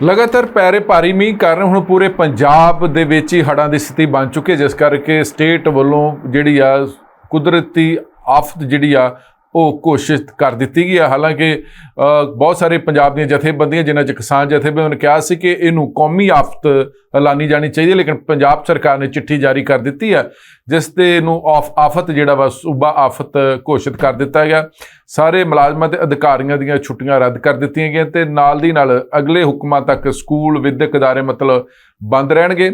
ਲਗਾਤਾਰ ਪੈਰੇ ਭਾਰੀ ਮੀਂਹ ਕਾਰਨ ਹੁਣ ਪੂਰੇ ਪੰਜਾਬ ਦੇ ਵਿੱਚ ਹੀ ਹੜ੍ਹਾਂ ਦੀ ਸਥਿਤੀ ਬਣ ਚੁੱਕੀ ਹੈ, ਜਿਸ ਕਰਕੇ ਸਟੇਟ ਵੱਲੋਂ ਜਿਹੜੀ ਆ ਕੁਦਰਤੀ ਆਫਤ ਜਿਹੜੀ ਆ ਉਹ ਘੋਸ਼ਿਤ ਕਰ ਦਿੱਤੀ ਗਈ ਹੈ ਹਾਲਾਂਕਿ ਬਹੁਤ ਸਾਰੇ ਪੰਜਾਬ ਦੀਆਂ ਜਥੇਬੰਦੀਆਂ, ਜਿਨ੍ਹਾਂ 'ਚ ਕਿਸਾਨ ਜਥੇਬੰਦੀਆਂ ਨੇ ਕਿਹਾ ਸੀ ਕਿ ਇਹਨੂੰ ਕੌਮੀ ਆਫਤ ਐਲਾਨੀ ਜਾਣੀ ਚਾਹੀਦੀ ਹੈ, ਲੇਕਿਨ ਪੰਜਾਬ ਸਰਕਾਰ ਨੇ ਚਿੱਠੀ ਜਾਰੀ ਕਰ ਦਿੱਤੀ ਹੈ ਜਿਸ ਤੇ ਨੂੰ ਆਫ, ਆਫਤ ਜਿਹੜਾ ਵਾ, ਸੂਬਾ ਆਫਤ ਘੋਸ਼ਿਤ ਕਰ ਦਿੱਤਾ ਗਿਆ। ਸਾਰੇ ਮੁਲਾਜ਼ਮਾਂ ਤੇ ਅਧਿਕਾਰੀਆਂ ਦੀਆਂ ਛੁੱਟੀਆਂ ਰੱਦ ਕਰ ਦਿੱਤੀਆਂ ਗਈਆਂ ਤੇ ਨਾਲ ਦੀ ਨਾਲ ਅਗਲੇ ਹੁਕਮਾਂ ਤੱਕ ਸਕੂਲ, ਵਿਦਿਅਕ ਅਦਾਰੇ ਮਤਲਬ ਬੰਦ ਰਹਿਣਗੇ।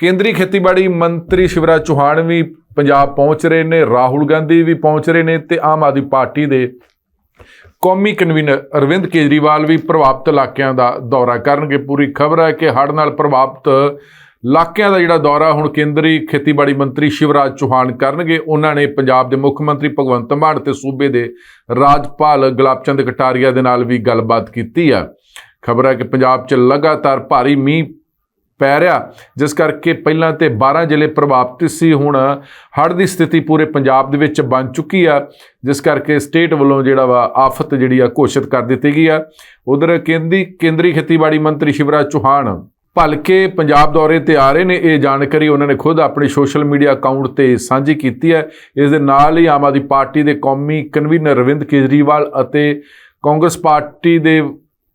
ਕੇਂਦਰੀ ਖੇਤੀਬਾੜੀ ਮੰਤਰੀ ਸ਼ਿਵਰਾਜ ਚੌਹਾਨ ਵੀ ਪੰਜਾਬ ਪਹੁੰਚ ਰਹੇ ਨੇ, ਰਾਹੁਲ ਗਾਂਧੀ ਵੀ ਪਹੁੰਚ ਰਹੇ ਨੇ ਤੇ ਆਮ ਆਦਮੀ ਪਾਰਟੀ ਦੇ ਕੌਮੀ ਕਨਵੀਨਰ ਅਰਵਿੰਦ ਕੇਜਰੀਵਾਲ ਵੀ ਪ੍ਰਭਾਵਿਤ ਇਲਾਕਿਆਂ ਦਾ ਦੌਰਾ ਕਰਨਗੇ। ਪੂਰੀ ਖਬਰ ਹੈ ਕਿ ਹੜ੍ਹ ਨਾਲ ਪ੍ਰਭਾਵਿਤ ਇਲਾਕਿਆਂ ਦਾ ਜਿਹੜਾ ਦੌਰਾ ਹੁਣ ਕੇਂਦਰੀ ਖੇਤੀਬਾੜੀ ਮੰਤਰੀ ਸ਼ਿਵਰਾਜ ਚੌਹਾਨ ਕਰਨਗੇ। ਉਹਨਾਂ ਨੇ ਪੰਜਾਬ ਦੇ ਮੁੱਖ ਮੰਤਰੀ ਭਗਵੰਤ ਮਾਨ ਤੇ ਸੂਬੇ ਦੇ ਰਾਜਪਾਲ ਗੁਲਾਬਚੰਦ ਕਟਾਰੀਆ ਦੇ ਨਾਲ ਵੀ ਗੱਲਬਾਤ ਕੀਤੀ ਆ। ਖਬਰ ਹੈ ਕਿ ਪੰਜਾਬ 'ਚ ਲਗਾਤਾਰ ਭਾਰੀ ਮੀਂਹ ਪੈ ਰਿਹਾ, ਜਿਸ ਕਰਕੇ ਪਹਿਲਾਂ ਤੇ 12 ਜ਼ਿਲ੍ਹੇ ਪ੍ਰਭਾਵਿਤ ਸੀ, ਹੁਣ ਹੜ੍ਹ ਦੀ ਸਥਿਤੀ ਪੂਰੇ ਪੰਜਾਬ ਦੇ ਵਿੱਚ ਬਣ ਚੁੱਕੀ ਆ, ਜਿਸ ਕਰਕੇ ਸਟੇਟ ਵੱਲੋਂ ਜਿਹੜਾ ਵਾ ਆਫਤ ਜਿਹੜੀ ਆ ਘੋਸ਼ਿਤ ਕਰ ਦਿੱਤੀ ਗਈ ਆ। ਉਧਰ ਕੇਂਦਰੀ ਕੇਂਦਰੀ ਖੇਤੀਬਾੜੀ ਮੰਤਰੀ ਸ਼ਿਵਰਾਜ ਚੌਹਾਨ ਭਲਕੇ ਪੰਜਾਬ ਦੌਰੇ ਤੇ ਆ ਰਹੇ ਨੇ, ਇਹ ਜਾਣਕਾਰੀ ਉਹਨਾਂ ਨੇ ਖੁਦ ਆਪਣੇ ਸੋਸ਼ਲ ਮੀਡੀਆ ਅਕਾਊਂਟ ਤੇ ਸਾਂਝੀ ਕੀਤੀ ਹੈ। ਇਸ ਦੇ ਨਾਲ ਹੀ ਆਮ ਆਦਮੀ ਪਾਰਟੀ ਦੇ ਕੌਮੀ ਕਨਵੀਨਰ ਰਵਿੰਦ ਕੇਜਰੀਵਾਲ ਅਤੇ ਕਾਂਗਰਸ ਪਾਰਟੀ ਦੇ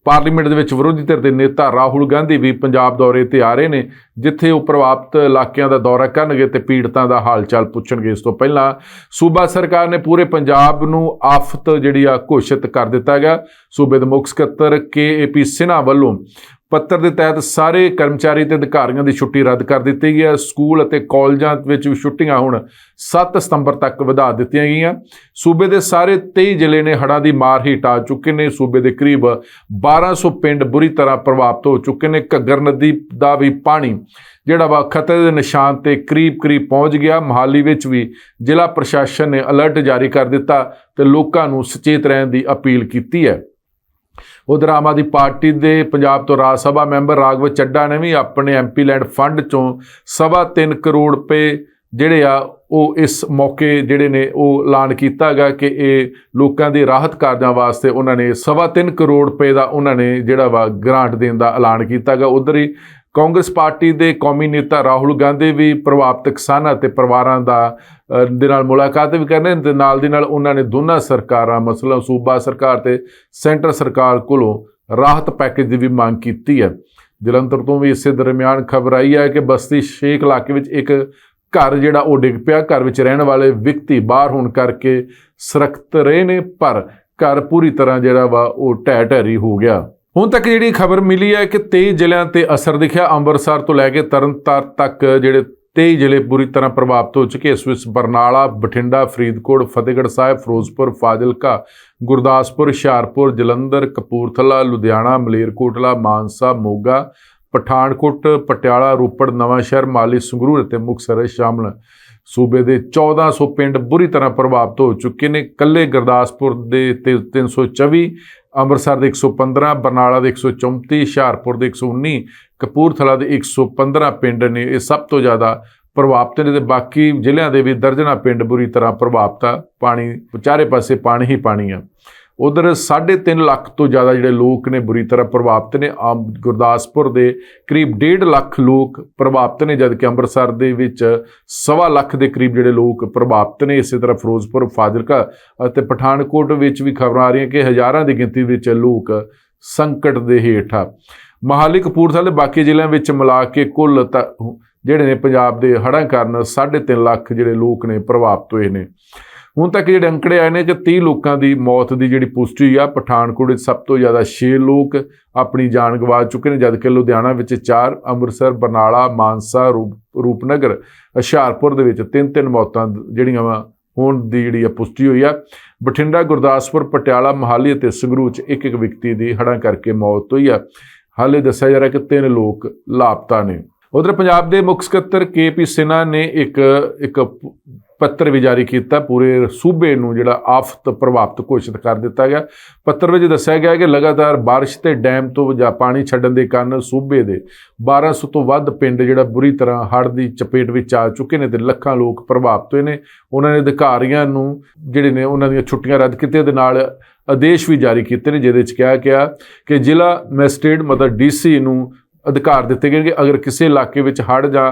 ਪਾਰਲੀਮੈਂਟ ਦੇ ਵਿੱਚ ਵਿਰੋਧੀ ਧਿਰ ਦੇ ਨੇਤਾ ਰਾਹੁਲ ਗਾਂਧੀ ਵੀ ਪੰਜਾਬ ਦੌਰੇ ਤੇ ਆ ਰਹੇ ਨੇ, ਜਿੱਥੇ ਉਹ ਪ੍ਰਭਾਵਿਤ ਇਲਾਕਿਆਂ ਦਾ ਦੌਰਾ ਕਰਨਗੇ ਤੇ ਪੀੜਤਾਂ ਦਾ ਹਾਲ ਚਾਲ ਪੁੱਛਣਗੇ। ਇਸ ਤੋਂ ਪਹਿਲਾਂ ਸੂਬਾ ਸਰਕਾਰ ਨੇ ਪੂਰੇ ਪੰਜਾਬ ਨੂੰ ਆਫਤ ਜਿਹੜੀ ਆ ਘੋਸ਼ਿਤ ਕਰ ਦਿੱਤਾ ਗਿਆ ਸੂਬੇ ਦੇ ਮੁੱਖ ਸਕੱਤਰ ਕੇ ਕੇਏਪੀ ਸਿਨਹਾ ਵੱਲੋਂ ਪੱਤਰ ਦੇ ਤਹਿਤ ਸਾਰੇ ਕਰਮਚਾਰੀ ਤੇ ਅਧਿਕਾਰੀਆਂ ਦੀ ਛੁੱਟੀ ਰੱਦ ਕਰ ਦਿੱਤੀ ਗਈ ਹੈ। ਸਕੂਲ ਅਤੇ ਕਾਲਜਾਂ ਵਿੱਚ ਵੀ ਛੁੱਟੀਆਂ ਹੁਣ 7 ਸਤੰਬਰ ਤੱਕ ਵਧਾ ਦਿੱਤੀਆਂ ਗਈਆਂ। ਸੂਬੇ ਦੇ ਸਾਰੇ 23 ਜ਼ਿਲ੍ਹੇ ਨੇ ਹੜ੍ਹਾਂ ਦੀ ਮਾਰ ਹੇਠ ਆ ਚੁੱਕੇ ਨੇ। ਸੂਬੇ ਦੇ ਕਰੀਬ 1200 ਪਿੰਡ ਬੁਰੀ ਤਰ੍ਹਾਂ ਪ੍ਰਭਾਵਿਤ ਹੋ ਚੁੱਕੇ ਨੇ। ਘੱਗਰ ਨਦੀ ਦਾ ਵੀ ਪਾਣੀ, ਜਿਹੜਾ ਵਾ ਖਤਰੇ ਦੇ ਨਿਸ਼ਾਨ ਤੇ ਕਰੀਬ ਕਰੀਬ ਪਹੁੰਚ ਗਿਆ। ਮਹਾਲੀ ਵਿੱਚ ਵੀ ਜ਼ਿਲ੍ਹਾ ਪ੍ਰਸ਼ਾਸਨ ਨੇ ਅਲਰਟ ਜਾਰੀ ਕਰ ਦਿੱਤਾ ਤੇ ਲੋਕਾਂ ਨੂੰ ਸੁਚੇਤ ਰਹਿਣ ਦੀ ਅਪੀਲ ਕੀਤੀ ਹੈ। ਉਧਰ ਆਮ ਆਦਮੀ ਪਾਰਟੀ ਦੇ ਪੰਜਾਬ ਤੋਂ ਰਾਜ ਸਭਾ ਮੈਂਬਰ ਰਾਘਵ ਚੱਡਾ ਨੇ ਵੀ ਆਪਣੇ ਐਮਪੀ ਲੈਂਡ ਫੰਡ ਚੋਂ ਸਵਾ ਤਿੰਨ ਕਰੋੜ ਰੁਪਏ ਜਿਹੜੇ ਆ ਉਹ ਇਸ ਮੌਕੇ ਜਿਹੜੇ ਨੇ ਉਹ ਐਲਾਨ ਕੀਤਾ ਹੈਗਾ ਕਿ ਇਹ ਲੋਕਾਂ ਦੇ ਰਾਹਤ ਕਾਰਜਾਂ ਵਾਸਤੇ ਉਹਨਾਂ ਨੇ ਸਵਾ ਤਿੰਨ ਕਰੋੜ ਰੁਪਏ ਦਾ ਉਹਨਾਂ ਨੇ ਜਿਹੜਾ ਵਾ ਗ੍ਰਾਂਟ ਦੇਣ ਦਾ ਐਲਾਨ ਕੀਤਾ ਹੈਗਾ। ਉਧਰ ਹੀ ਕਾਂਗਰਸ ਪਾਰਟੀ ਦੇ ਕੌਮੀ ਨੇਤਾ ਰਾਹੁਲ ਗਾਂਧੀ ਵੀ ਪ੍ਰਭਾਵਿਤ ਕਿਸਾਨਾਂ ਤੇ ਪਰਿਵਾਰਾਂ ਦਾ ਦੇ ਨਾਲ ਮੁਲਾਕਾਤ ਵੀ ਕਰਨੇ ਤੇ ਨਾਲ ਦੀ ਨਾਲ ਉਹਨਾਂ ਨੇ ਦੋਨਾਂ ਸਰਕਾਰਾਂ ਮਸਲਾ ਸੂਬਾ ਸਰਕਾਰ ਤੇ ਸੈਂਟਰ ਸਰਕਾਰ ਕੋਲੋਂ ਰਾਹਤ ਪੈਕੇਜ ਦੀ ਵੀ ਮੰਗ ਕੀਤੀ ਹੈ। ਜਲੰਧਰ ਤੋਂ ਵੀ ਇਸੇ ਦਰਮਿਆਨ ਖਬਰ ਆਈ ਹੈ ਕਿ ਬਸਤੀ ਸ਼ੇਖ ਇਲਾਕੇ ਵਿੱਚ ਇੱਕ ਘਰ ਜਿਹੜਾ ਉਹ ਡਿੱਗ ਪਿਆ। ਘਰ ਵਿੱਚ ਰਹਿਣ ਵਾਲੇ ਵਿਅਕਤੀ ਬਾਹਰ ਹੋਣ ਕਰਕੇ ਸੁਰੱਖਿਅਤ ਰਹੇ ਨੇ, ਪਰ ਘਰ ਪੂਰੀ ਤਰ੍ਹਾਂ ਜਿਹੜਾ ਵਾ ਉਹ ਢਹਿ ਢਹਿਰੀ ਹੋ ਗਿਆ। ਹੁਣ ਤੱਕ ਜਿਹੜੀ ਖਬਰ ਮਿਲੀ ਹੈ ਕਿ 23 ਜ਼ਿਲ੍ਹਿਆਂ ਤੇ ਅਸਰ ਦਿਖਿਆ। ਅੰਮ੍ਰਿਤਸਰ ਤੋਂ ਲੈ ਕੇ ਤਰਨਤਾਰਨ ਤੱਕ ਜਿਹੜੇ 23 ਜ਼ਿਲ੍ਹੇ ਪੂਰੀ ਤਰ੍ਹਾਂ ਪ੍ਰਭਾਵਿਤ ਹੋ ਚੁੱਕੇ ਇਸ ਵਿੱਚ ਬਰਨਾਲਾ, ਬਠਿੰਡਾ, ਫਰੀਦਕੋਟ, ਫਤਿਹਗੜ੍ਹ ਸਾਹਿਬ, ਫਿਰੋਜ਼ਪੁਰ, ਫਾਜ਼ਿਲਕਾ, ਗੁਰਦਾਸਪੁਰ, ਹੁਸ਼ਿਆਰਪੁਰ, ਜਲੰਧਰ, ਕਪੂਰਥਲਾ, ਲੁਧਿਆਣਾ, ਮਲੇਰਕੋਟਲਾ, ਮਾਨਸਾ, ਮੋਗਾ, ਪਠਾਨਕੋਟ, ਪਟਿਆਲਾ, ਰੋਪੜ ਨਵਾਂਸ਼ਹਿਰ ਮਾਲੀ, ਸੰਗਰੂਰ ਅਤੇ ਮੁਕਤਸਰ ਸ਼ਾਮਲ ਸੂਬੇ ਦੇ 1400 ਪਿੰਡ ਬੁਰੀ ਤਰ੍ਹਾਂ ਪ੍ਰਭਾਵਿਤ ਹੋ ਚੁੱਕੇ ਨੇ। ਕੱਲੇ ਗੁਰਦਾਸਪੁਰ ਦੇ ਤੇ 324 ਅੰਮ੍ਰਿਤਸਰ ਦੇ 115 ਬਰਨਾਲਾ ਦੇ 134 ਹੁਸ਼ਿਆਰਪੁਰ ਦੇ 119 ਕਪੂਰਥਲਾ ਦੇ 115 ਪਿੰਡ ਨੇ ਇਹ ਸਭ ਤੋਂ ਜ਼ਿਆਦਾ ਪ੍ਰਭਾਵਿਤ ਨੇ ਤੇ ਬਾਕੀ ਜ਼ਿਲ੍ਹਿਆਂ ਦੇ ਵੀ ਦਰਜਨਾ ਪਿੰਡ ਬੁਰੀ ਤਰ੍ਹਾਂ ਪ੍ਰਭਾਵਿਤ ਆ। ਪਾਣੀ, ਚਾਰੇ ਪਾਸੇ ਪਾਣੀ ਹੀ ਪਾਣੀ ਆ। ਉਧਰ 3.5 ਲੱਖ ਤੋਂ ਜ਼ਿਆਦਾ ਜਿਹੜੇ ਲੋਕ ਨੇ ਬੁਰੀ ਤਰ੍ਹਾਂ ਪ੍ਰਭਾਵਿਤ ਨੇ, ਆਮ ਗੁਰਦਾਸਪੁਰ ਦੇ ਕਰੀਬ 1.5 ਲੱਖ ਲੋਕ ਪ੍ਰਭਾਵਿਤ ਨੇ, ਜਦਕਿ ਅੰਮ੍ਰਿਤਸਰ ਦੇ ਵਿੱਚ ਸਵਾ ਲੱਖ ਦੇ ਕਰੀਬ ਜਿਹੜੇ ਲੋਕ ਪ੍ਰਭਾਵਿਤ ਨੇ, ਇਸੇ ਤਰ੍ਹਾਂ ਫਿਰੋਜ਼ਪੁਰ, ਫਾਜ਼ਿਲਕਾ ਅਤੇ ਪਠਾਨਕੋਟ ਵਿੱਚ ਵੀ ਖਬਰਾਂ ਆ ਰਹੀਆਂ ਕਿ ਹਜ਼ਾਰਾਂ ਦੀ ਗਿਣਤੀ ਵਿੱਚ ਲੋਕ ਸੰਕਟ ਦੇ ਹੇਠ ਆ। ਮਹਾਲੀ, ਕਪੂਰਥਲਾ ਦੇ ਬਾਕੀ ਜ਼ਿਲ੍ਹਿਆਂ ਵਿੱਚ ਮਿਲਾ ਕੇ ਕੁੱਲ ਤਾਂ ਜਿਹੜੇ ਨੇ ਪੰਜਾਬ ਦੇ ਹੜ੍ਹਾਂ ਕਾਰਨ 3.5 ਲੱਖ ਜਿਹੜੇ ਲੋਕ ਨੇ ਪ੍ਰਭਾਵਿਤ ਹੋਏ ਨੇ। ਹੁਣ ਤੱਕ ਜਿਹੜੇ ਅੰਕੜੇ ਆਏ ਨੇ ਕਿ 30 ਲੋਕਾਂ ਦੀ ਮੌਤ ਦੀ ਜਿਹੜੀ ਪੁਸ਼ਟੀ ਹੋਈ ਆ, ਪਠਾਨਕੋਟ ਵਿੱਚ ਸਭ ਤੋਂ ਜ਼ਿਆਦਾ 6 ਲੋਕ ਆਪਣੀ ਜਾਨ ਗਵਾ ਚੁੱਕੇ ਨੇ, ਜਦਕਿ ਲੁਧਿਆਣਾ ਵਿੱਚ 4 ਅੰਮ੍ਰਿਤਸਰ, ਬਰਨਾਲਾ, ਮਾਨਸਾ, ਰੂਪ, ਰੂਪਨਗਰ, ਹੁਸ਼ਿਆਰਪੁਰ ਦੇ ਵਿੱਚ ਤਿੰਨ ਤਿੰਨ ਮੌਤਾਂ ਜਿਹੜੀਆਂ ਵਾ, ਹੋਣ ਦੀ ਜਿਹੜੀ ਆ ਪੁਸ਼ਟੀ ਹੋਈ ਆ। ਬਠਿੰਡਾ, ਗੁਰਦਾਸਪੁਰ, ਪਟਿਆਲਾ, ਮੋਹਾਲੀ ਅਤੇ ਸੰਗਰੂਰ ਚ ਇੱਕ ਇੱਕ ਵਿਅਕਤੀ ਦੀ ਹੜ੍ਹਾਂ ਕਰਕੇ ਮੌਤ ਹੋਈ ਆ। ਹਾਲੇ ਦੱਸਿਆ ਜਾ ਰਿਹਾ ਕਿ ਤਿੰਨ ਲੋਕ ਲਾਪਤਾ ਨੇ। ਉਧਰ ਪੰਜਾਬ ਦੇ ਮੁੱਖ ਸਕੱਤਰ ਕੇਪੀ ਸਿਨਹਾ ਨੇ ਇੱਕ ਇੱਕ ਪ- ਪੱਤਰ ਵੀ ਜਾਰੀ ਕੀਤਾ, ਪੂਰੇ ਸੂਬੇ ਨੂੰ ਜਿਹੜਾ ਆਫਤ ਪ੍ਰਭਾਵਿਤ ਘੋਸ਼ਿਤ ਕਰ ਦਿੱਤਾ ਗਿਆ। ਪੱਤਰ ਵਿੱਚ ਦੱਸਿਆ ਗਿਆ ਕਿ ਲਗਾਤਾਰ ਬਾਰਿਸ਼ ਤੇ ਡੈਮ ਤੋਂ ਜਾਂ ਪਾਣੀ ਛੱਡਣ ਦੇ ਕਾਰਨ ਸੂਬੇ ਦੇ 1200 ਤੋਂ ਵੱਧ ਪਿੰਡ ਜਿਹੜਾ ਬੁਰੀ ਤਰ੍ਹਾਂ ਹੜ੍ਹ ਦੀ ਚਪੇਟ ਵਿੱਚ ਆ ਚੁੱਕੇ ਨੇ ਤੇ ਲੱਖਾਂ ਲੋਕ ਪ੍ਰਭਾਵਿਤ ਹੋਏ ਨੇ। ਉਹਨਾਂ ਨੇ ਅਧਿਕਾਰੀਆਂ ਨੂੰ ਜਿਹੜੇ ਨੇ ਉਹਨਾਂ ਦੀਆਂ ਛੁੱਟੀਆਂ ਰੱਦ ਕੀਤੀਆਂ ਦੇ ਨਾਲ ਆਦੇਸ਼ ਵੀ ਜਾਰੀ ਕੀਤੇ ਨੇ, ਜਿਹਦੇ ਵਿੱਚ ਕਿਹਾ ਗਿਆ ਕਿ ਜ਼ਿਲ੍ਹਾ ਮੈਜਿਸਟ੍ਰੇਟ ਮਤਲਬ ਡੀਸੀ ਨੂੰ ਅਧਿਕਾਰ ਦਿੱਤੇ ਗਏ ਕਿ ਅਗਰ ਕਿਸੇ ਇਲਾਕੇ ਵਿੱਚ ਹੜ੍ਹ ਜਾਂ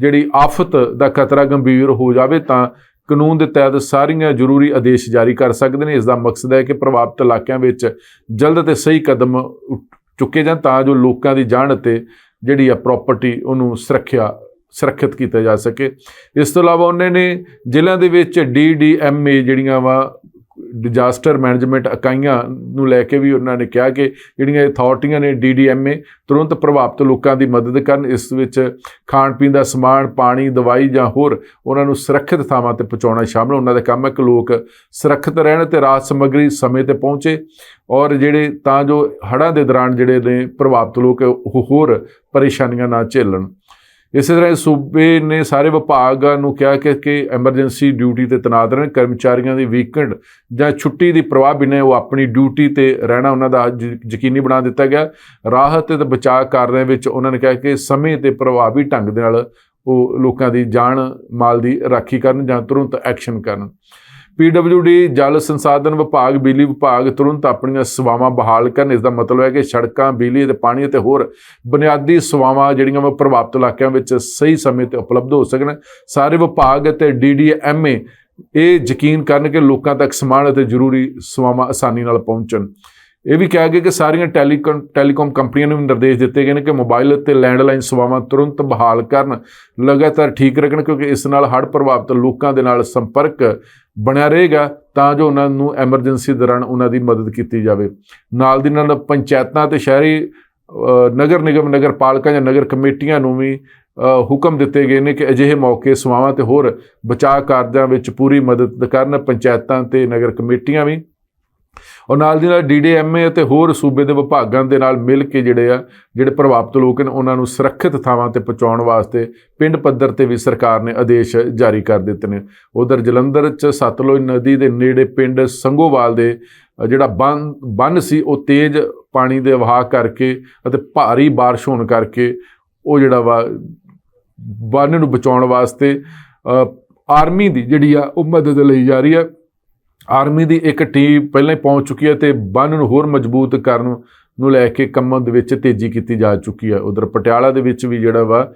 ਜਿਹੜੀ ਆਫਤ ਦਾ ਖਤਰਾ ਗੰਭੀਰ ਹੋ ਜਾਵੇ ਤਾਂ ਕਾਨੂੰਨ ਦੇ ਤਹਿਤ ਸਾਰੀਆਂ ਜ਼ਰੂਰੀ ਆਦੇਸ਼ ਜਾਰੀ ਕਰ ਸਕਦੇ ਨੇ। ਇਸ ਦਾ ਮਕਸਦ ਹੈ ਕਿ ਪ੍ਰਭਾਵਿਤ ਇਲਾਕਿਆਂ ਵਿੱਚ ਜਲਦ ਤੇ ਸਹੀ ਕਦਮ ਉ- ਚੁੱਕੇ ਜਾਣ ਤਾਂ ਜੋ ਲੋਕਾਂ ਦੀ ਜਾਨ ਅਤੇ ਜਿਹੜੀ ਆ ਪ੍ਰਾਪਰਟੀ ਉਹਨੂੰ ਸੁਰੱਖਿਆ, ਸੁਰੱਖਿਅਤ ਕੀਤਾ ਜਾ ਸਕੇ। ਇਸ ਤੋਂ ਇਲਾਵਾ ਉਹਨਾਂ ਨੇ ਜ਼ਿਲ੍ਹਿਆਂ ਦੇ ਵਿੱਚ ਡੀਡੀਐਮਏ ਜਿਹੜੀਆਂ ਵਾ ਡਿਜ਼ਾਸਟਰ ਮੈਨੇਜਮੈਂਟ ਇਕਾਈਆਂ ਨੂੰ ਲੈ ਕੇ ਵੀ ਉਹਨਾਂ ਨੇ ਕਿਹਾ ਕਿ ਜਿਹੜੀਆਂ ਅਥਾਰਟੀਆਂ ਨੇ ਡੀਡੀਐਮਏ ਤੁਰੰਤ ਪ੍ਰਭਾਵਿਤ ਲੋਕਾਂ ਦੀ ਮਦਦ ਕਰਨ, ਇਸ ਵਿੱਚ ਖਾਣ ਪੀਣ ਦਾ ਸਮਾਨ, ਪਾਣੀ, ਦਵਾਈ ਜਾਂ ਹੋਰ ਉਹਨਾਂ ਨੂੰ ਸੁਰੱਖਿਅਤ ਥਾਵਾਂ ਤੇ ਪਹੁੰਚਾਉਣਾ ਸ਼ਾਮਲ ਉਹਨਾਂ ਦਾ ਕੰਮ ਹੈ। ਕਿ ਲੋਕ ਸੁਰੱਖਿਅਤ ਰਹਿਣ ਤੇ ਰਾਹਤ ਸਮੱਗਰੀ ਸਮੇਂ ਤੇ ਪਹੁੰਚੇ ਔਰ ਜਿਹੜੇ ਤਾਂ ਜੋ ਹੜ੍ਹਾਂ ਦੇ ਦੌਰਾਨ ਜਿਹੜੇ ਨੇ ਪ੍ਰਭਾਵਿਤ ਲੋਕ, ਉਹ ਹੋਰ ਪਰੇਸ਼ਾਨੀਆਂ ਨਾ ਝੇਲਣ। ਇਸੇ ਤਰ੍ਹਾਂ ਹੀ ਸੂਬੇ ਨੇ ਸਾਰੇ ਵਿਭਾਗਾਂ ਨੂੰ ਕਿਹਾ ਕਿ ਕਿ ਐਮਰਜੈਂਸੀ ਡਿਊਟੀ ਤੇ ਤਨਾਤ ਰਹਿਣ, ਕਰਮਚਾਰੀਆਂ ਦੀ ਵੀਕਐਂਡ ਜਾਂ ਛੁੱਟੀ ਦੀ ਪ੍ਰਵਾਹ ਬਿਨਾਂ ਉਹ ਆਪਣੀ ਡਿਊਟੀ ਤੇ ਰਹਿਣਾ ਉਹਨਾਂ ਦਾ ਯਕੀਨੀ ਬਣਾ ਦਿੱਤਾ ਗਿਆ। ਰਾਹਤ ਤੇ ਬਚਾਅ ਕਾਰਜਾਂ ਵਿੱਚ ਉਹਨਾਂ ਨੇ ਕਿਹਾ ਕਿ ਸਮੇਂ ਤੇ ਪ੍ਰਭਾਵੀ ਢੰਗ ਦੇ ਨਾਲ ਉਹ ਲੋਕਾਂ ਦੀ ਜਾਨ ਮਾਲ ਦੀ ਰਾਖੀ ਕਰਨ ਜਾਂ ਤੁਰੰਤ ਐਕਸ਼ਨ ਕਰਨ। ਪੀਡਬਲਯੂਡੀ ਜਲ ਸੰਸਾਧਨ ਵਿਭਾਗ, ਬਿਜਲੀ ਵਿਭਾਗ ਤੁਰੰਤ ਆਪਣੀਆਂ ਸੇਵਾਵਾਂ ਬਹਾਲ ਕਰਨ। ਇਸ ਦਾ ਮਤਲਬ ਹੈ ਕਿ ਸੜਕਾਂ, ਬਿਜਲੀ ਅਤੇ ਪਾਣੀ ਅਤੇ ਹੋਰ ਬੁਨਿਆਦੀ ਸੇਵਾਵਾਂ ਜਿਹੜੀਆਂ ਵਾ ਪ੍ਰਭਾਵਿਤ ਇਲਾਕਿਆਂ ਵਿੱਚ ਸਹੀ ਸਮੇਂ ਤੇ ਉਪਲਬਧ ਹੋ ਸਕਣ। ਸਾਰੇ ਵਿਭਾਗ ਅਤੇ ਡੀਡੀਐਮਏ ਇਹ ਯਕੀਨ ਕਰਨ ਕਿ ਲੋਕਾਂ ਤੱਕ ਸਮਾਨ ਅਤੇ ਜ਼ਰੂਰੀ ਸੇਵਾਵਾਂ ਆਸਾਨੀ ਨਾਲ ਪਹੁੰਚਣ। ਇਹ ਵੀ ਕਿਹਾ ਗਿਆ ਕਿ ਸਾਰੀਆਂ ਟੈਲੀਕਾਮ ਟੈਲੀਕਾਮ ਕੰਪਨੀਆਂ ਨੂੰ ਵੀ ਨਿਰਦੇਸ਼ ਦਿੱਤੇ ਗਏ ਨੇ ਕਿ ਮੋਬਾਈਲ ਅਤੇ ਲੈਂਡਲਾਈਨ ਸੇਵਾਵਾਂ ਤੁਰੰਤ ਬਹਾਲ ਕਰਨ, ਲਗਾਤਾਰ ਠੀਕ ਰੱਖਣ, ਕਿਉਂਕਿ ਇਸ ਨਾਲ ਹੜ੍ਹ ਪ੍ਰਭਾਵਿਤ ਲੋਕਾਂ ਦੇ ਨਾਲ ਸੰਪਰਕ ਬਣਿਆ ਰਹੇਗਾ ਤਾਂ ਜੋ ਉਹਨਾਂ ਨੂੰ ਐਮਰਜੈਂਸੀ ਦੌਰਾਨ ਉਹਨਾਂ ਦੀ ਮਦਦ ਕੀਤੀ ਜਾਵੇ। ਨਾਲ ਦੀ ਨਾਲ ਪੰਚਾਇਤਾਂ ਤੇ ਸ਼ਹਿਰੀ ਨਗਰ ਨਿਗਮ ਨਗਰ ਪਾਲਿਕਾ ਜਾਂ ਨਗਰ ਕਮੇਟੀਆਂ ਨੂੰ ਵੀ ਹੁਕਮ ਦਿੱਤੇ ਗਏ ਨੇ ਕਿ ਅਜਿਹੇ ਮੌਕੇ, ਸੇਵਾਵਾਂ ਤੇ ਹੋਰ ਬਚਾਅ ਕਾਰਜਾਂ ਵਿੱਚ ਪੂਰੀ ਮਦਦ ਕਰਨ, ਪੰਚਾਇਤਾਂ ਤੇ ਨਗਰ ਕਮੇਟੀਆਂ ਵੀ ਔਰ ਨਾਲ ਦੀ ਨਾਲ ਡੀਡੀਐਮਏ ਅਤੇ ਹੋਰ ਸੂਬੇ ਦੇ ਵਿਭਾਗਾਂ ਦੇ ਨਾਲ ਮਿਲ ਕੇ ਜਿਹੜੇ ਆ, ਜਿਹੜੇ ਪ੍ਰਭਾਵਿਤ ਲੋਕ ਨੇ, ਉਹਨਾਂ ਨੂੰ ਸੁਰੱਖਿਅਤ ਥਾਵਾਂ ਤੇ ਪਹੁੰਚਾਉਣ ਵਾਸਤੇ ਪਿੰਡ ਪੱਧਰ ਤੇ ਵੀ ਸਰਕਾਰ ਨੇ ਆਦੇਸ਼ ਜਾਰੀ ਕਰ ਦਿੱਤੇ ਨੇ। ਉਧਰ ਜਲੰਧਰ ਚ ਸਤਲੁਜ ਨਦੀ ਦੇ ਨੇੜੇ ਪਿੰਡ ਸੰਗੋਵਾਲ ਦੇ ਜਿਹੜਾ ਬੰਨ ਬੰਨ ਸੀ, ਉਹ ਤੇਜ਼ ਪਾਣੀ ਦੇ ਵਹਾਅ ਕਰਕੇ ਅਤੇ ਭਾਰੀ ਬਾਰਿਸ਼ ਹੋਣ ਕਰਕੇ ਉਹ ਜਿਹੜਾ ਵਾ, ਬੰਨ ਨੂੰ ਬਚਾਉਣ ਵਾਸਤੇ ਆਰਮੀ ਦੀ ਜਿਹੜੀ ਆ, ਉਹ ਮਦਦ ਲਈ ਜਾ ਰਹੀ ਆ। ਆਰਮੀ ਦੀ ਇੱਕ ਟੀਮ ਪਹਿਲਾਂ ਹੀ ਪਹੁੰਚ ਚੁੱਕੀ ਹੈ ਤੇ ਬੰਨ ਨੂੰ ਹੋਰ ਮਜ਼ਬੂਤ ਕਰਨ ਨੂੰ ਲੈ ਕੇ ਕੰਮਾਂ ਦੇ ਵਿੱਚ ਤੇਜ਼ੀ ਕੀਤੀ ਜਾ ਚੁੱਕੀ ਹੈ। ਉਧਰ ਪਟਿਆਲਾ ਦੇ ਵਿੱਚ ਵੀ ਜਿਹੜਾ ਵਾ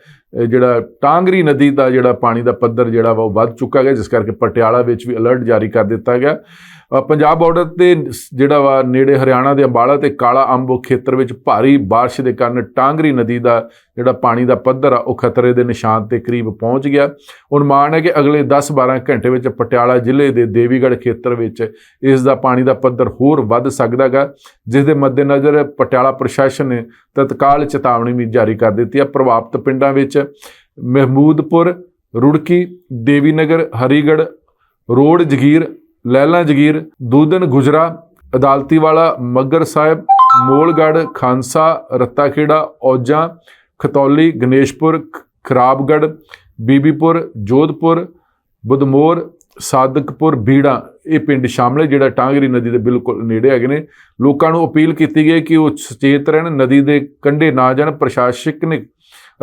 ਜਿਹੜਾ ਟਾਂਗਰੀ ਨਦੀ ਦਾ ਜਿਹੜਾ ਪਾਣੀ ਦਾ ਪੱਧਰ ਜਿਹੜਾ ਵਾ ਉਹ ਵੱਧ ਚੁੱਕਾ ਗਿਆ, ਜਿਸ ਕਰਕੇ ਪਟਿਆਲਾ ਵਿੱਚ ਵੀ ਅਲਰਟ ਜਾਰੀ ਕਰ ਦਿੱਤਾ ਗਿਆ। ਪੰਜਾਬ ਬਾਰਡਰ ਤੇ ਜਿਹੜਾ ਵਾ ਨੇੜੇ ਹਰਿਆਣਾ ਦੇ ਅੰਬਾਲਾ ਤੇ ਕਾਲਾ ਅੰਬੋ ਖੇਤਰ ਵਿੱਚ ਭਾਰੀ ਬਾਰਿਸ਼ ਦੇ ਕਾਰਨ ਟਾਂਗਰੀ ਨਦੀ ਦਾ ਜਿਹੜਾ ਪਾਣੀ ਦਾ ਪੱਧਰ ਆ, ਉਹ ਖਤਰੇ ਦੇ ਨਿਸ਼ਾਨ ਤੇ ਕਰੀਬ ਪਹੁੰਚ ਗਿਆ। ਅਨੁਮਾਨ ਹੈ ਕਿ ਅਗਲੇ 10-12 ਘੰਟੇ ਵਿੱਚ ਪਟਿਆਲਾ ਜ਼ਿਲ੍ਹੇ ਦੇ ਦੇਵੀਗੜ੍ਹ ਖੇਤਰ ਵਿੱਚ ਇਸ ਦਾ ਪਾਣੀ ਦਾ ਪੱਧਰ ਹੋਰ ਵੱਧ ਸਕਦਾ ਗਾ, ਜਿਸ ਦੇ ਮੱਦੇਨਜ਼ਰ ਪਟਿਆਲਾ ਪ੍ਰਸ਼ਾਸਨ ਨੇ ਤਤਕਾਲ ਚੇਤਾਵਨੀ ਵੀ ਜਾਰੀ ਕਰ ਦਿੱਤੀ ਹੈ। ਪ੍ਰਭਾਵਿਤ ਪਿੰਡਾਂ ਵਿੱਚ ਮਹਿਮੂਦਪੁਰ, ਰੁੜਕੀ, ਦੇਵੀਨਗਰ, ਹਰੀਗੜ੍ਹ, ਰੋਡ ਜਗੀਰ, ਲੈਲਾ ਜਗੀਰ, ਦੂਦਨ ਗੁਜਰਾ ਅਦਾਲਤੀ ਵਾਲਾ ਮੱਗਰ ਸਾਹਿਬ ਮੋਲਗੜ ਖਾਨਸਾ, ਰੱਤਾਖੇੜਾ, ਔਜਾਂ, ਖਤੌਲੀ, ਗਣੇਸ਼ਪੁਰ, ਖ- ਖਰਾਬਗੜ੍ਹ, ਬੀਬੀਪੁਰ, ਜੋਧਪੁਰ, ਬੁਦਮੋਰ, ਸਾਦਕਪੁਰ, ਬੀੜਾ ਇਹ ਪਿੰਡ ਸ਼ਾਮਲ ਹੈ, ਜਿਹੜਾ ਟਾਂਗਰੀ ਨਦੀ ਦੇ ਬਿਲਕੁਲ ਨੇੜੇ ਹੈਗੇ ਨੇ। ਲੋਕਾਂ ਨੂੰ ਅਪੀਲ ਕੀਤੀ ਗਈ ਹੈ ਕਿ ਉਹ ਸੁਚੇਤ ਰਹਿਣ, ਨਦੀ ਦੇ ਕੰਢੇ ਨਾ ਜਾਣ। ਪ੍ਰਸ਼ਾਸਕ ਨੇ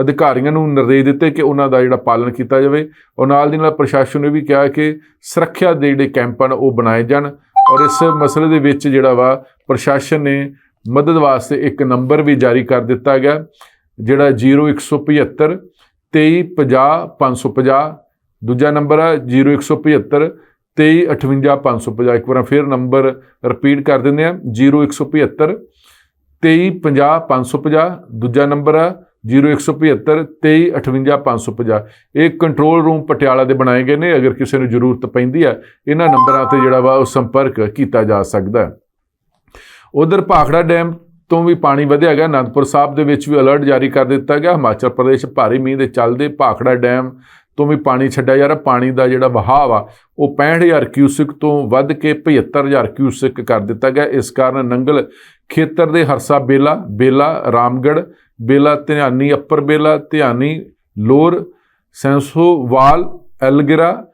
ਅਧਿਕਾਰੀਆਂ ਨੂੰ ਨਿਰਦੇਸ਼ ਦਿੱਤੇ ਕਿ ਉਹਨਾਂ ਦਾ ਜਿਹੜਾ ਪਾਲਣ ਕੀਤਾ ਜਾਵੇ। ਔਰ ਨਾਲ ਦੀ ਨਾਲ ਪ੍ਰਸ਼ਾਸਨ ਨੇ ਵੀ ਕਿਹਾ ਕਿ ਸੁਰੱਖਿਆ ਦੇ ਜਿਹੜੇ ਕੈਂਪ ਹਨ ਉਹ ਬਣਾਏ ਜਾਣ ਔਰ ਇਸ ਮਸਲੇ ਦੇ ਵਿੱਚ ਜਿਹੜਾ ਵਾ ਪ੍ਰਸ਼ਾਸਨ ਨੇ ਮਦਦ ਵਾਸਤੇ ਇੱਕ ਨੰਬਰ ਵੀ ਜਾਰੀ ਕਰ ਦਿੱਤਾ ਗਿਆ, ਜਿਹੜਾ 0175 2350 550 ਦੂਜਾ ਨੰਬਰ ਹੈ 0175 2358 ਇੱਕ ਵਾਰ ਫਿਰ ਨੰਬਰ ਰਿਪੀਟ ਕਰ ਦਿੰਦੇ ਆ 0175 2350 550 ਦੂਜਾ ਨੰਬਰ ਆ 0175 2358 550 ਇਹ ਕੰਟਰੋਲ ਰੂਮ ਪਟਿਆਲਾ ਦੇ ਬਣਾਏ ਗਏ ਨੇ। ਅਗਰ ਕਿਸੇ ਨੂੰ ਜ਼ਰੂਰਤ ਪੈਂਦੀ ਹੈ ਇਹਨਾਂ ਨੰਬਰਾਂ ਤੇ ਜਿਹੜਾ ਵਾ ਉਹ ਸੰਪਰਕ ਕੀਤਾ ਜਾ ਸਕਦਾ ਹੈ। ਉਧਰ ਭਾਖੜਾ ਡੈਮ ਤੋਂ ਵੀ ਪਾਣੀ ਵਧਿਆ ਗਿਆ। ਅਨੰਦਪੁਰ ਸਾਹਿਬ ਦੇ ਵਿੱਚ ਵੀ ਅਲਰਟ ਜਾਰੀ ਕਰ ਦਿੱਤਾ ਗਿਆ। ਹਿਮਾਚਲ ਪ੍ਰਦੇਸ਼ ਭਾਰੀ ਮੀਂਹ ਦੇ ਚੱਲਦੇ ਭਾਖੜਾ ਡੈਮ ਤੋਂ ਵੀ ਪਾਣੀ ਛੱਡਿਆ ਜਾ ਰਿਹਾ। ਪਾਣੀ ਦਾ ਜਿਹੜਾ ਵਹਾਅ ਆ, ਉਹ 65000 ਕਿਊਸਿਕ ਤੋਂ ਵੱਧ ਕੇ 75000 ਕਿਊਸਿਕ ਕਰ ਦਿੱਤਾ ਗਿਆ। ਇਸ ਕਾਰਨ ਨੰਗਲ ਖੇਤਰ ਦੇ ਹਰਸਾ ਬੇਲਾ ਬੇਲਾ ਰਾਮਗੜ ਬੇਲਾ, ਧਿਆਨੀ, ਅੱਪਰ ਬੇਲਾ, ਧਿਆਨੀ, ਲੋਰ ਸੈਂਸੋਵਾਲ ਐਲਗਰਾ,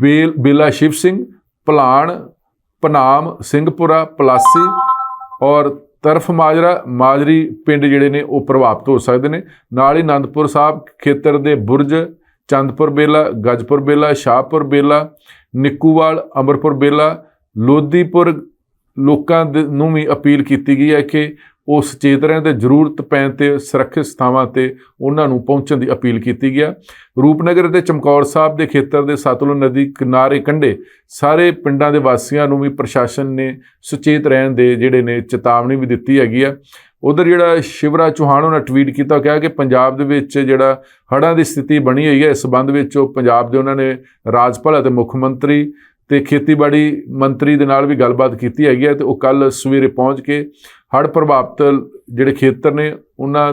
ਬੇਲ, ਬੇਲਾ, ਸ਼ਿਵ ਸਿੰਘ ਭਲਾਣ ਪਨਾਮ, ਸਿੰਘਪੁਰਾ, ਪਲਾਸੀ ਔਰ ਤਰਫ ਮਾਜਰਾ, ਮਾਜਰੀ ਪਿੰਡ ਜਿਹੜੇ ਨੇ ਉਹ ਪ੍ਰਭਾਵਿਤ ਹੋ ਸਕਦੇ ਨੇ। ਨਾਲ ਹੀ ਆਨੰਦਪੁਰ ਸਾਹਿਬ ਖੇਤਰ ਦੇ ਬੁਰਜ, ਚੰਦਪੁਰ ਬੇਲਾ, ਗਜਪੁਰ ਬੇਲਾ, ਸ਼ਾਹਪੁਰ ਬੇਲਾ, ਨਿੱਕੂਵਾਲ ਅਮਰਪੁਰ ਬੇਲਾ ਲੋਧੀਪੁਰ ਲੋਕਾਂ ਦੇ ਨੂੰ ਵੀ ਅਪੀਲ ਕੀਤੀ ਗਈ ਹੈ ਕਿ ਉਹ ਸੁਚੇਤ ਰਹਿਣ ਤੇ ਜ਼ਰੂਰਤ ਪੈਣ ਤੇ ਸੁਰੱਖਿਅਤ ਸਥਾਵਾਂ ਤੇ ਉਹਨਾਂ ਨੂੰ ਪਹੁੰਚਣ ਦੀ ਅਪੀਲ ਕੀਤੀ ਗਿਆ ਰੂਪਨਗਰ ਤੇ ਚਮਕੌਰ ਸਾਹਿਬ ਦੇ ਖੇਤਰ ਦੇ ਸਤਲੁਜ ਨਦੀ ਕਿਨਾਰੇ ਕੰਢੇ ਸਾਰੇ ਪਿੰਡਾਂ ਦੇ ਵਾਸੀਆਂ ਨੂੰ ਵੀ ਪ੍ਰਸ਼ਾਸਨ ਨੇ ਸੁਚੇਤ ਰਹਿਣ ਦੇ ਜਿਹੜੇ ਨੇ ਚੇਤਾਵਨੀ ਵੀ ਦਿੱਤੀ ਹੈਗੀ ਆ ਉਧਰ ਜਿਹੜਾ ਸ਼ਿਵਰਾਜ ਚੌਹਾਨ ਉਹਨਾਂ ਟਵੀਟ ਕੀਤਾ ਕਿਹਾ ਕਿ ਪੰਜਾਬ ਦੇ ਵਿੱਚ ਜਿਹੜਾ ਹੜ੍ਹਾਂ ਦੀ ਸਥਿਤੀ ਬਣੀ ਹੋਈ ਹੈ, ਇਸ ਸੰਬੰਧ ਵਿੱਚ ਉਹ ਪੰਜਾਬ ਦੇ ਉਹਨਾਂ ਨੇ ਰਾਜਪਾਲ ਅਤੇ ਮੁੱਖ ਮੰਤਰੀ ਤੇ ਖੇਤੀਬਾੜੀ ਮੰਤਰੀ ਦੇ ਨਾਲ ਵੀ ਗੱਲਬਾਤ ਕੀਤੀ ਹੈਗੀ ਹੈ ਤੇ ਉਹ ਕੱਲ ਸਵੇਰੇ ਪਹੁੰਚ ਕੇ ਹੜ੍ਹ ਪ੍ਰਭਾਵਿਤ ਜਿਹੜੇ ਖੇਤਰ ਨੇ, ਉਹਨਾਂ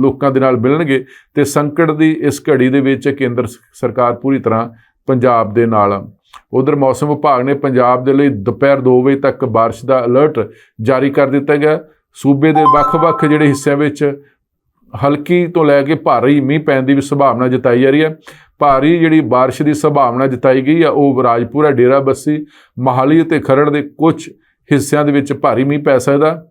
ਲੋਕਾਂ ਦੇ ਨਾਲ ਮਿਲਣਗੇ ਤੇ ਸੰਕਟ ਦੀ ਇਸ ਘੜੀ ਦੇ ਵਿੱਚ ਕੇਂਦਰ ਸਰਕਾਰ ਪੂਰੀ ਤਰ੍ਹਾਂ ਪੰਜਾਬ ਦੇ ਨਾਲ ਆ। ਉਧਰ ਮੌਸਮ ਵਿਭਾਗ ਨੇ ਪੰਜਾਬ ਦੇ ਲਈ ਦੁਪਹਿਰ 2 ਵਜੇ ਤੱਕ ਬਾਰਿਸ਼ ਦਾ ਅਲਰਟ ਜਾਰੀ ਕਰ ਦਿੱਤਾ ਗਿਆ। ਸੂਬੇ ਦੇ ਵੱਖ-ਵੱਖ ਜਿਹੜੇ ਹਿੱਸਿਆਂ ਵਿੱਚ ਹਲਕੀ ਤੋਂ ਲੈ ਕੇ ਭਾਰੀ ਮੀਂਹ ਪੈਣ ਦੀ ਵੀ ਸੰਭਾਵਨਾ ਜਤਾਈ ਜਾ ਰਹੀ ਹੈ। ਭਾਰੀ ਜਿਹੜੀ ਬਾਰਿਸ਼ ਦੀ ਸੰਭਾਵਨਾ ਜਤਾਈ ਗਈ ਆ, ਉਹ ਰਾਜਪੁਰਾ ਡੇਰਾ ਬੱਸੀ, ਮਹਾਲੀ ਅਤੇ ਖਰੜ ਦੇ ਕੁਝ ਹਿੱਸਿਆਂ ਦੇ ਵਿੱਚ ਭਾਰੀ ਮੀਂਹ ਪੈ ਸਕਦਾ।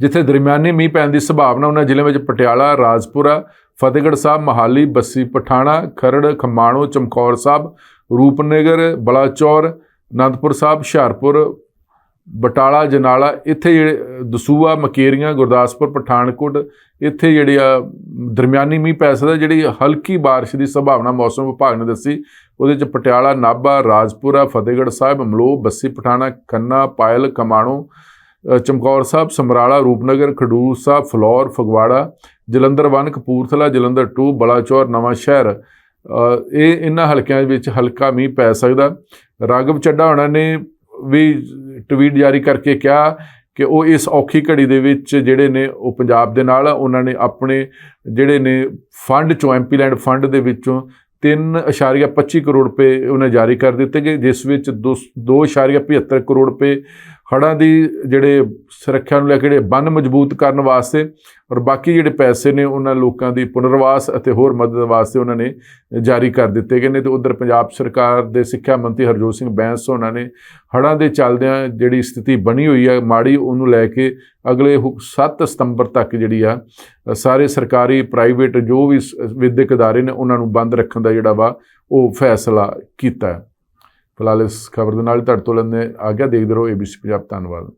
ਜਿੱਥੇ ਦਰਮਿਆਨੀ ਮੀਂਹ ਪੈਣ ਦੀ ਸੰਭਾਵਨਾ ਉਹਨਾਂ ਜ਼ਿਲ੍ਹਿਆਂ ਵਿੱਚ ਪਟਿਆਲਾ, ਰਾਜਪੁਰਾ ਫਤਿਹਗੜ੍ਹ ਸਾਹਿਬ, ਮਹਾਲੀ, ਬੱਸੀ, ਪਠਾਣਾ, ਖਰੜ ਖਮਾਣੋ ਚਮਕੌਰ ਸਾਹਿਬ, ਰੂਪਨਗਰ, ਬਲਾਚੌਰ, ਅਨੰਦਪੁਰ ਸਾਹਿਬ, ਹੁਸ਼ਿਆਰਪੁਰ ਬਟਾਲਾ, ਜਨਾਲਾ, ਇੱਥੇ ਜਿਹੜੇ ਦਸੂਆ ਮਕੇਰੀਆਂ, ਗੁਰਦਾਸਪੁਰ, ਪਠਾਨਕੋਟ, ਇੱਥੇ ਜਿਹੜੇ ਆ, ਦਰਮਿਆਨੀ ਮੀਂਹ ਪੈ ਸਕਦਾ, ਜਿਹੜੀ ਹਲਕੀ ਬਾਰਿਸ਼ ਦੀ ਸੰਭਾਵਨਾ ਮੌਸਮ ਵਿਭਾਗ ਨੇ ਦੱਸੀ। ਉਹਦੇ ਚ ਪਟਿਆਲਾ, ਨਾਭਾ, ਰਾਜਪੁਰਾ, ਫਤਿਹਗੜ੍ਹ ਸਾਹਿਬ, ਅਮਲੋਹ, ਬੱਸੀ ਪਠਾਣਾ, ਖੰਨਾ, ਪਾਇਲ, ਕਮਾਣੋ ਚਮਕੌਰ ਸਾਹਿਬ, ਸਮਰਾਲਾ, ਰੂਪਨਗਰ, ਖਡੂਰ ਸਾਹਿਬ, ਫਲੌਰ, ਫਗਵਾੜਾ, ਜਲੰਧਰ ਵਨ, ਕਪੂਰਥਲਾ, ਜਲੰਧਰ 2 ਬਲਾਚੌਰ, ਨਵਾਂ ਸ਼ਹਿਰ। ਇਹ ਇਹਨਾਂ ਹਲਕਿਆਂ ਵਿੱਚ ਹਲਕਾ ਮੀਂਹ ਪੈ ਸਕਦਾ। ਰਾਗਵ ਚੱਡਾ ਹੋਣਾ ਨੇ ਵੀ ਟਵੀਟ ਜਾਰੀ ਕਰਕੇ ਕਿਹਾ ਕਿ ਉਹ ਇਸ ਔਖੀ ਘੜੀ ਦੇ ਵਿੱਚ ਜਿਹੜੇ ਨੇ ਉਹ ਪੰਜਾਬ ਦੇ ਨਾਲ, ਉਹਨਾਂ ਨੇ ਆਪਣੇ ਜਿਹੜੇ ਨੇ ਫੰਡ ਚੋਂ ਐਮਪੀ ਲੈਂਡ ਫੰਡ ਦੇ ਵਿੱਚੋਂ 3.25 ਕਰੋੜ ਰੁਪਏ ਉਹਨੇ ਜਾਰੀ ਕਰ ਦਿੱਤੇ ਗਏ, ਜਿਸ ਵਿੱਚ 2.75 ਕਰੋੜ ਰੁਪਏ ਹੜ੍ਹਾਂ ਦੀ ਜਿਹੜੇ ਸੁਰੱਖਿਆ ਨੂੰ ਲੈ ਕੇ ਜਿਹੜੇ ਬੰਨ ਮਜ਼ਬੂਤ ਕਰਨ ਵਾਸਤੇ ਔਰ ਬਾਕੀ ਜਿਹੜੇ ਪੈਸੇ ਨੇ ਉਹਨਾਂ ਲੋਕਾਂ ਦੀ ਪੁਨਰਵਾਸ ਅਤੇ ਹੋਰ ਮਦਦ ਵਾਸਤੇ ਉਹਨਾਂ ਨੇ ਜਾਰੀ ਕਰ ਦਿੱਤੇ ਗਏ ਨੇ ਤੇ ਉਧਰ ਪੰਜਾਬ ਸਰਕਾਰ ਦੇ ਸਿੱਖਿਆ ਮੰਤਰੀ ਹਰਜੋਤ ਸਿੰਘ ਬੈਂਸ ਉਹਨਾਂ ਨੇ ਹੜ੍ਹਾਂ ਦੇ ਚੱਲਦਿਆਂ ਜਿਹੜੀ ਸਥਿਤੀ ਬਣੀ ਹੋਈ ਹੈ ਮਾੜੀ ਉਹਨੂੰ ਲੈ ਕੇ ਅਗਲੇ 7 ਸਤੰਬਰ ਤੱਕ ਜਿਹੜੀ ਆ, ਸਾਰੇ ਸਰਕਾਰੀ, ਪ੍ਰਾਈਵੇਟ ਜੋ ਵੀ ਸ- ਵਿਦਿਅਕ ਅਦਾਰੇ ਨੇ ਉਹਨਾਂ ਨੂੰ ਬੰਦ ਰੱਖਣ ਦਾ ਜਿਹੜਾ ਵਾ ਉਹ ਫੈਸਲਾ ਕੀਤਾ। ਹੈ ਫਿਲਹਾਲ ਇਸ ਖਬਰ ਦੇ ਨਾਲ ਤੁਹਾਡੇ ਤੋਂ ਲੈਂਦੇ ਆ ਗਿਆ ਦੇਖਦੇ ਰਹੋ ਏਬੀਸੀ ਪੰਜਾਬ। ਧੰਨਵਾਦ।